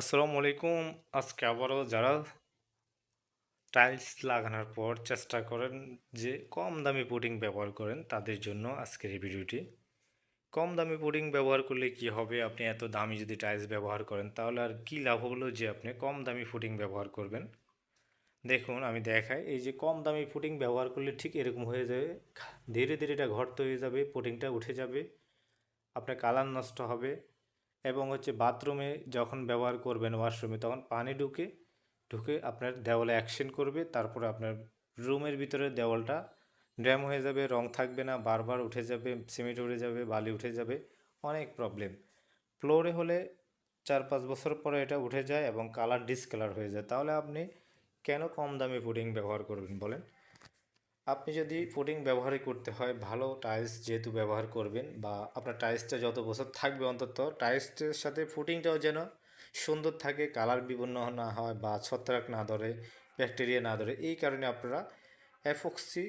আসসালামু আলাইকুম। আজকে আবারও যারা টাইলস লাগানোর পর চেষ্টা করেন যে কম দামি পুডিং ব্যবহার করেন, তাদের জন্য আজকের এই ভিডিওটি। কম দামি পুডিং ব্যবহার করলে কি হবে? আপনি এত দামি যদি টাইলস ব্যবহার করেন, তাহলে আর কি লাভ হলো যে আপনি কম দামি ফুটিং ব্যবহার করবেন? দেখুন, আমি দেখাই। এই যে কম দামি ফুটিং ব্যবহার করলে ঠিক এরকম হয়ে যাবে। ধীরে ধীরে এটা ঘর্ত হয়ে যাবে পুটিংটা উঠে যাবে। আপনার কালার নষ্ট হবে। এবং হচ্ছে বাথরুমে যখন ব্যবহার করবেন ওয়াশরুমে, তখন পানি ঢুকে ঢুকে আপনার দেওয়ালে অ্যাকশন করবে, তারপরে আপনার রুমের ভিতরে দেওয়ালটা ড্যাম হয়ে যাবে, রং থাকবে না, বারবার উঠে যাবে, সিমেন্ট উঠে যাবে, বালি উঠে যাবে, অনেক প্রবলেম ফ্লোরে হলে চার পাঁচ বছর পরে এটা উঠে যায় এবং কালার ডিসকালার হয়ে যায়। তাহলে আপনি কেন কম দামে পুডিং ব্যবহার করবেন বলেন? আপনি যদি পুডিং ব্যবহারই করতে হয়, ভালো টাইলস যেহেতু ব্যবহার করবেন বা আপনার টাইলসটা যত বছর থাকবে অন্তত টাইলসটার সাথে ফুটিংটাও যেন সুন্দর থাকে কালার বিভিন্ন না হয় বা ছত্রাক না ধরে ব্যাকটেরিয়া না ধরে, এই কারণে আপনারা অ্যাফক্সি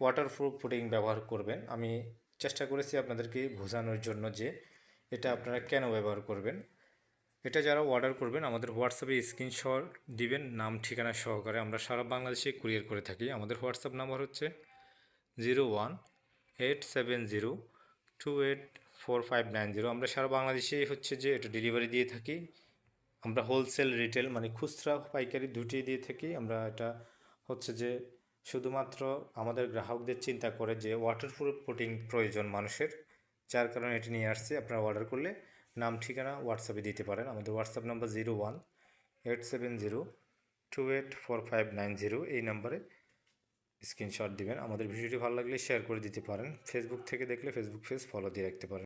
ওয়াটারপ্রুফ পুডিং ব্যবহার করবেন। আমি চেষ্টা করেছি আপনাদেরকে বোঝানোর জন্য যে এটা আপনারা কেন ব্যবহার করবেন। এটা যারা অর্ডার করবেন, আমাদের হোয়াটসঅ্যাপে স্ক্রিনশট দিবেন, নাম, ঠিকানা সহকারে। আমরা সারা বাংলাদেশে কুরিয়ার করে থাকি। আমাদের হোয়াটসঅ্যাপ নাম্বার হচ্ছে zero one eight seven zero two eight four five nine zero আমরা সারা বাংলাদেশেই হচ্ছে যে এটা ডেলিভারি দিয়ে থাকি। আমরা হোলসেল রিটেল মানে খুচরা, পাইকারি দুটি দিয়ে থাকি। আমরা এটা হচ্ছে যে শুধুমাত্র আমাদের গ্রাহকদের চিন্তা করে যে ওয়াটারপ্রুফ পুটিং প্রয়োজন মানুষের। যার কারণে এটি নিয়ে আসছি। আপনারা অর্ডার করলে নাম ঠিকানা হোয়াটসঅ্যাপে দিতে পারেন। আমাদের WhatsApp number zero one eight seven zero two eight four five nine zero এই নাম্বারে স্ক্রিনশট দিবেন। আমাদের ভিডিওটি ভালো লাগলে শেয়ার করে দিতে পারেন। ফেসবুক থেকে দেখলে ফেসবুক পেজ ফলো দিয়ে রাখতে পারেন।